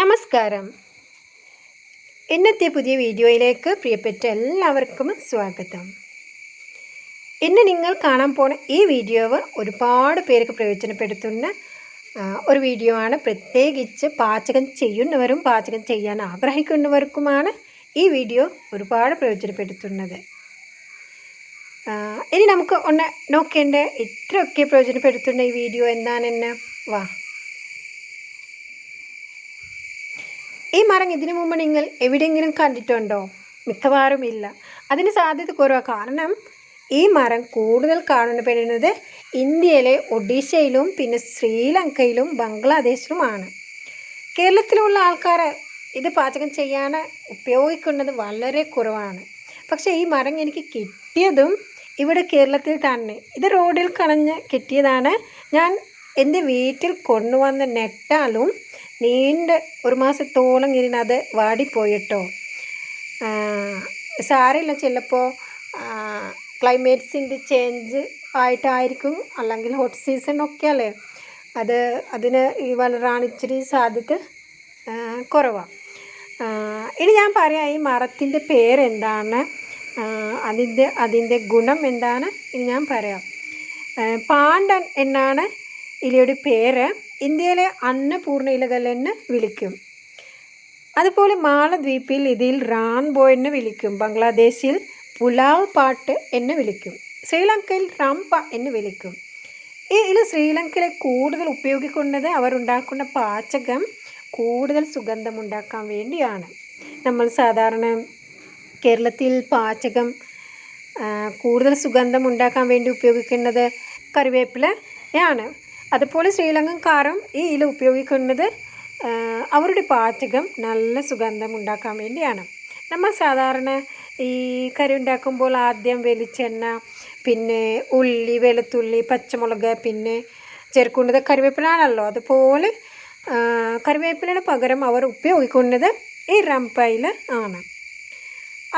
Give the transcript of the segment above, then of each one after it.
നമസ്കാരം. ഇന്നത്തെ പുതിയ വീഡിയോയിലേക്ക് പ്രിയപ്പെട്ട എല്ലാവർക്കും സ്വാഗതം. ഇന്ന് നിങ്ങൾ കാണാൻ പോണ ഈ വീഡിയോ ഒരുപാട് പേർക്ക് പ്രയോജനപ്പെടുത്തുന്ന ഒരു വീഡിയോ ആണ്. പ്രത്യേകിച്ച് പാചകം ചെയ്യുന്നവരും പാചകം ചെയ്യാൻ ആഗ്രഹിക്കുന്നവർക്കുമാണ് ഈ വീഡിയോ ഒരുപാട് പ്രയോജനപ്പെടുത്തുന്നത്. ഇനി നമുക്ക് ഒന്ന് നോക്കേണ്ട ഇത്രയൊക്കെ പ്രയോജനപ്പെടുത്തുന്ന ഈ വീഡിയോ എന്താണെന്ന്? വാ. ഈ മരം ഇതിനു മുമ്പ് നിങ്ങൾ എവിടെയെങ്കിലും കണ്ടിട്ടുണ്ടോ? മിക്കവാറും ഇല്ല. അതിന് സാധ്യത കുറവാണ് കാരണം ഈ മരം കൂടുതൽ കാണപ്പെടുന്നത് ഇന്ത്യയിലെ ഒഡീഷയിലും പിന്നെ ശ്രീലങ്കയിലും ബംഗ്ലാദേശിലുമാണ്. കേരളത്തിലുള്ള ആൾക്കാർ ഇത് പാചകം ചെയ്യാൻ ഉപയോഗിക്കുന്നത് വളരെ കുറവാണ്. പക്ഷേ ഈ മരം എനിക്ക് കിട്ടിയതും ഇവിടെ കേരളത്തിൽ തന്നെ. ഇത് റോഡിൽ കളഞ്ഞ് കിട്ടിയതാണ്. ഞാൻ എന്റെ വീട്ടിൽ കൊണ്ടുവന്ന് നെട്ടാലും നീണ്ട ഒരു മാസത്തോളം ഇങ്ങനെ അത് വാടിപ്പോയിട്ടോ? സാരമില്ല. ചിലപ്പോൾ ക്ലൈമറ്റ്സിന്റെ ചേഞ്ച് ആയിട്ടായിരിക്കും. അല്ലെങ്കിൽ ഹോട്ട് സീസൺ ഒക്കെ അല്ലേ? അത് അതിന് വളരാൻ ഇച്ചിരി സാധ്യത കുറവാണ് ഇനി ഞാൻ പറയാം ഈ മരത്തിന്റെ പേരെന്താണ്? അതിന്റെ അതിന്റെ ഗുണം എന്താണ്? ഇനി ഞാൻ പറയാം. പാണ്ഡൻ എന്നാണ് ഇലയുടെ പേര്. ഇന്ത്യയിലെ അന്നപൂർണ ഇലകൾ എന്ന് വിളിക്കും. അതുപോലെ മാലദ്വീപിൽ ഇതിൽ റാൻബോ എന്ന് വിളിക്കും. ബംഗ്ലാദേശിൽ പുലാവ് പാട്ട് എന്ന് വിളിക്കും. ശ്രീലങ്കയിൽ റംപ എന്ന് വിളിക്കും. ഈ ഇല ശ്രീലങ്കയിലെ കൂടുതൽ ഉപയോഗിക്കുന്നത് അവർ ഉണ്ടാക്കുന്ന പാചകം കൂടുതൽ സുഗന്ധം ഉണ്ടാക്കാൻ വേണ്ടിയാണ്. നമ്മൾ സാധാരണ കേരളത്തിൽ പാചകം കൂടുതൽ സുഗന്ധം ഉണ്ടാക്കാൻ വേണ്ടി ഉപയോഗിക്കുന്നത് കറിവേപ്പിലയാണ്. അതുപോലെ ശ്രീലങ്കക്കാരും ഈ ഇല ഉപയോഗിക്കുന്നത് അവരുടെ പാചകം നല്ല സുഗന്ധം ഉണ്ടാക്കാൻ വേണ്ടിയാണ്. നമ്മൾ സാധാരണ ഈ കറി ഉണ്ടാക്കുമ്പോൾ ആദ്യം വെളിച്ചെണ്ണ പിന്നെ ഉള്ളി വെളുത്തുള്ളി പച്ചമുളക് പിന്നെ ചേർക്കുന്നത് കറിവേപ്പിലാണല്ലോ. അതുപോലെ കറിവേപ്പിലിന് പകരം അവർ ഉപയോഗിക്കുന്നത് ഈ റംപയിൽ ആണ്.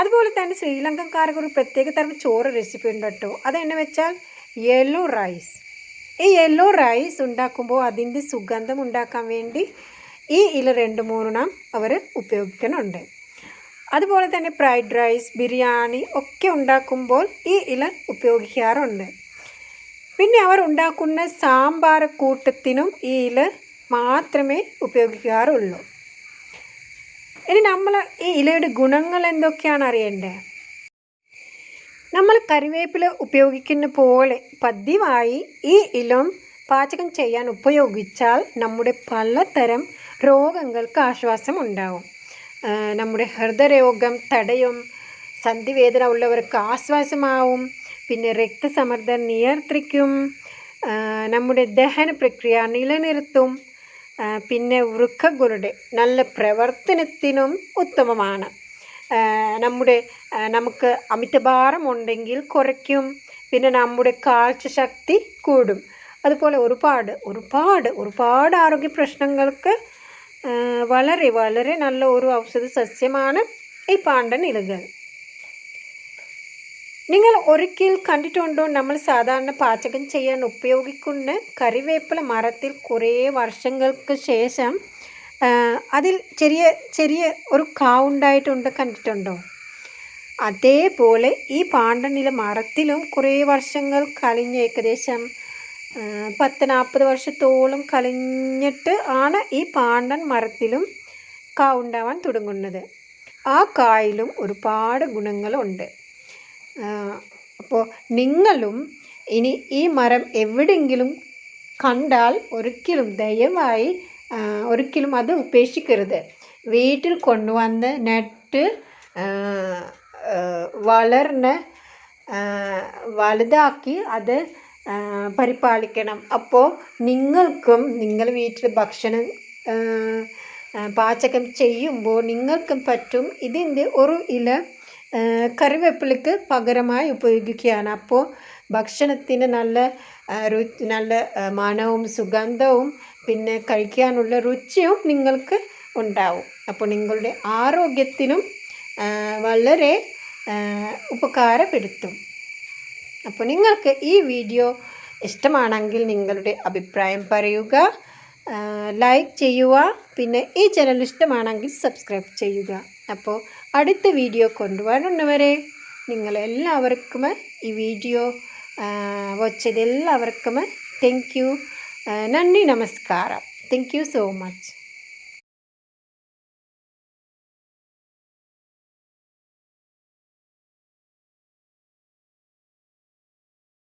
അതുപോലെ തന്നെ ശ്രീലങ്കക്കാർക്ക് ഒരു പ്രത്യേക തരം ചോറ് റെസിപ്പി ഉണ്ട് കേട്ടോ അതെന്നു വെച്ചാൽ യെല്ലോ റൈസ്. ഈ യെല്ലോ റൈസ് ഉണ്ടാക്കുമ്പോൾ അതിന്റെ സുഗന്ധം ഉണ്ടാക്കാൻ വേണ്ടി ഈ ഇല രണ്ട് മൂന്നെണ്ണം അവർ ഉപയോഗിക്കുന്നുണ്ട് അതുപോലെ തന്നെ ഫ്രൈഡ് റൈസ് ബിരിയാണി ഒക്കെ ഉണ്ടാക്കുമ്പോൾ ഈ ഇല ഉപയോഗിക്കാറുണ്ട്. പിന്നെ അവർ ഉണ്ടാക്കുന്ന സാമ്പാർ കൂട്ടത്തിനും ഈ ഇല മാത്രമേ ഉപയോഗിക്കാറുള്ളൂ. ഇനി നമ്മൾ ഈ ഇലയുടെ ഗുണങ്ങൾ എന്തൊക്കെയാണ് അറിയേണ്ടത്? നമ്മൾ കറിവേപ്പില ഉപയോഗിക്കുന്ന പോലെ പതിവായി ഈ ഇലം പാചകം ചെയ്യാൻ ഉപയോഗിച്ചാൽ നമ്മുടെ പലതരം രോഗങ്ങൾക്ക് ആശ്വാസം ഉണ്ടാവും. നമ്മുടെ ഹൃദയരോഗം തടയും സന്ധിവേദന ഉള്ളവർക്ക് ആശ്വാസമാവും. പിന്നെ രക്തസമ്മർദ്ദം നിയന്ത്രിക്കും. നമ്മുടെ ദഹന പ്രക്രിയ നിലനിർത്തും. പിന്നെ വൃക്കകളുടെ നല്ല പ്രവർത്തനത്തിനും ഉത്തമമാണ്. നമ്മുടെ നമുക്ക് അമിതഭാരം ഉണ്ടെങ്കിൽ കുറയ്ക്കും. പിന്നെ നമ്മുടെ കാഴ്ച ശക്തി കൂടും. അതുപോലെ ഒരുപാട് ഒരുപാട് ഒരുപാട് ആരോഗ്യ പ്രശ്നങ്ങൾക്ക് വളരെ വളരെ നല്ല ഒരു ഔഷധ സസ്യമാണ് ഈ പാണ്ടൻ ഇലകൾ. നിങ്ങൾ ഒരിക്കൽ കണ്ടിട്ടുണ്ടോ? നമ്മൾ സാധാരണ പാചകം ചെയ്യാൻ ഉപയോഗിക്കുന്ന കറിവേപ്പില മരത്തിൽ കുറേ വർഷങ്ങൾക്ക് ശേഷം അതിൽ ചെറിയ ചെറിയ ഒരു കാവുണ്ടായിട്ടുണ്ട് കണ്ടിട്ടുണ്ടോ? അതേപോലെ ഈ പാണ്ടനില മരത്തിലും കുറേ വർഷങ്ങൾ കളിഞ്ഞ് ഏകദേശം പത്ത് നാൽപ്പത് വർഷത്തോളം കളിഞ്ഞിട്ട് ആണ് ഈ പാണ്ടൻ മരത്തിലും കാ ഉണ്ടാവാൻ തുടങ്ങുന്നത്. ആ കായിലും ഒരുപാട് ഗുണങ്ങളുണ്ട്. അപ്പോൾ നിങ്ങളും ഇനി ഈ മരം എവിടെയെങ്കിലും കണ്ടാൽ ഒരിക്കലും ദയവായി ഒരിക്കലും അത് ഉപേക്ഷിക്കരുത്. വീട്ടിൽ കൊണ്ടുവന്ന് നട്ട് വളർന്ന് വലുതാക്കി അത് പരിപാലിക്കണം. അപ്പോൾ നിങ്ങൾക്കും നിങ്ങൾ വീട്ടിൽ ഭക്ഷണം പാചകം ചെയ്യുമ്പോൾ നിങ്ങൾക്കും പറ്റും ഇതിന്റെ ഒരു ഇല കറിവേപ്പിലക്ക് പകരമായി ഉപയോഗിക്കുകയാണ്. അപ്പോൾ ഭക്ഷണത്തിന് നല്ല രുചി നല്ല മണവും സുഗന്ധവും പിന്നെ കഴിക്കാനുള്ള രുചിയും നിങ്ങൾക്ക് ഉണ്ടാവും. അപ്പോൾ നിങ്ങളുടെ ആരോഗ്യത്തിനും വളരെ ഉപകാരപ്പെടുത്തും. അപ്പോൾ നിങ്ങൾക്ക് ഈ വീഡിയോ ഇഷ്ടമാണെങ്കിൽ നിങ്ങളുടെ അഭിപ്രായം പറയുക ലൈക്ക് ചെയ്യുക പിന്നെ ഈ ചാനൽ ഇഷ്ടമാണെങ്കിൽ സബ്സ്ക്രൈബ് ചെയ്യുക. അപ്പോൾ അടുത്ത വീഡിയോ കൊണ്ടുപോകാനുള്ളവരെ നിങ്ങളെല്ലാവർക്കും ഈ വീഡിയോ വച്ചതെല്ലാവർക്കും താങ്ക് യു നന്ദി നമസ്കാരം. Thank you so much